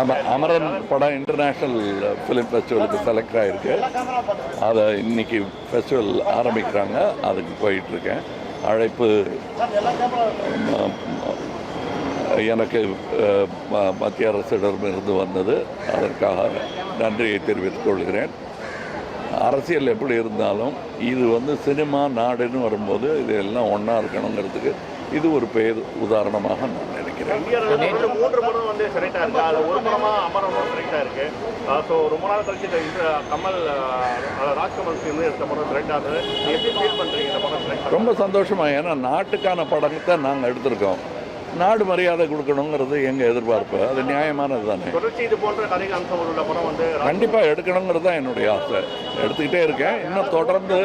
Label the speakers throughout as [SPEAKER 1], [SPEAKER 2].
[SPEAKER 1] ஆமாம் அமரன் படம் international film ஃபெஸ்டிவலுக்கு select ஆகிருக்கு அதை இன்னைக்கு ஃபெஸ்டிவல் ஆரம்பிக்கிறாங்க. அதுக்கு போயிட்டுருக்கேன். அழைப்பு எனக்கு மத்திய அரசிடம் மத்திய அரசிடமிருந்து வந்தது. அதற்காக நன்றியை தெரிவித்துக் கொள்கிறேன். அரசியல் எப்படி இருந்தாலும் இது வந்து சினிமா நாடுன்னு வரும்போது இது எல்லாம் ஒன்றா இருக்கணுங்கிறதுக்கு இது ஒரு பேர் உதாரணமாக நான் நினைக்கிறேன்
[SPEAKER 2] இந்தியாவில் வந்து மூன்று படம் வந்து செலக்டாக இருக்குது அது ஒரு படமா அமரம் செலக்டாக இருக்குது ஸோ ரொம்ப நாள் கழிச்சு இந்த கமல் ராஜ்கமல் சேர்ந்து எடுத்த படம் செலக்ட் ஆகுது எப்படி ஃபீல் பண்ணுறீங்க இந்த படம் செலக்ட்
[SPEAKER 1] ரொம்ப சந்தோஷமாக ஏன்னா நாட்டுக்கான படத்தை நாங்கள் எடுத்திருக்கோம். நாடு மரியாதை கொடுக்கணுங்கிறது எங்கள் எதிர்பார்ப்பு? அது நியாயமானது தானே? கண்டிப்பாக எடுக்கணுங்கிறது தான் என்னுடைய ஆசை. எடுத்துக்கிட்டே இருக்கேன். இன்னும் தொடர்ந்து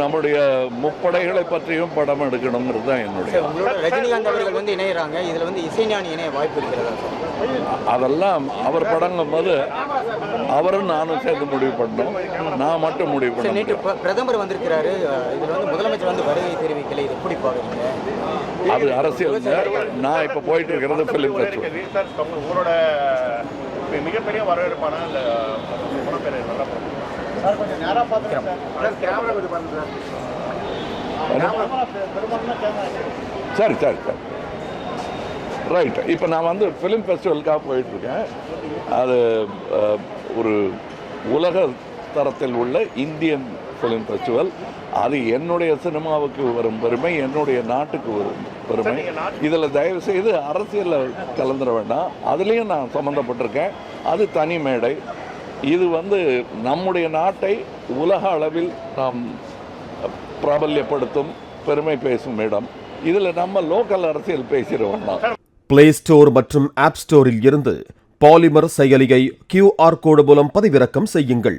[SPEAKER 1] நம்முடைய முப்படைகளை பற்றியும் படம் எடுக்கணுங்கிறது தான் என்னுடைய
[SPEAKER 3] ரஜினிகாந்த் அவர்கள் வந்து இணையறாங்க. இதுல வந்து இசைஞானி இணைய வாய்ப்பு இருக்கிறதா
[SPEAKER 1] அதெல்லாம் அவர் படங்கும் போது அவரும் நானும் சேர்ந்து முடிவு பண்ணோம். நான் மட்டும் முடிவு
[SPEAKER 3] சார்
[SPEAKER 1] பண்ண
[SPEAKER 3] நேற்று பிரதமர் வந்திருக்கிறாரு. இதுல வந்து முதலமைச்சர் வந்து வருகை தெரிவிக்கல. இது எப்படி பாக்குறீங்க
[SPEAKER 1] அது அரசியல் நான் இப்போ போயிட்டு இருக்கிறது ஃபிலிம் ஃபெஸ்டிவல்
[SPEAKER 2] உங்களோட மிகப்பெரிய வரவேற்பான சார் கொஞ்சம் நேராக பார்த்துக்கிறோம் சார். கேமரா
[SPEAKER 1] சரி சரி. சரி ரைட் இப்போ நான் வந்து ஃபிலிம் ஃபெஸ்டிவலுக்காக போயிட்டுருக்கேன் அது ஒரு உலக தரத்தில் உள்ள இந்தியன் ஃபிலிம் ஃபெஸ்டிவல் அது என்னுடைய சினிமாவுக்கு வரும் பெருமை என்னுடைய நாட்டுக்கு வரும் பெருமை. இதில் தயவு செய்து அரசியலில் கலந்துட வேண்டாம். அதுலேயும் நான் சம்மந்தப்பட்டிருக்கேன் அது தனி மேடை. இது வந்து நம்முடைய நாட்டை உலக அளவில் நாம் பிரபல்யப்படுத்தும் பெருமை பேசும் இடம். இதில் நம்ம லோக்கல் அரசியல் தான்
[SPEAKER 4] பிளே ஸ்டோர் மற்றும் ஆப் ஸ்டோரில் இருந்து பாலிமர் செயலியை கியூஆர் கோடு மூலம் பதிவிறக்கம் செய்யுங்கள்.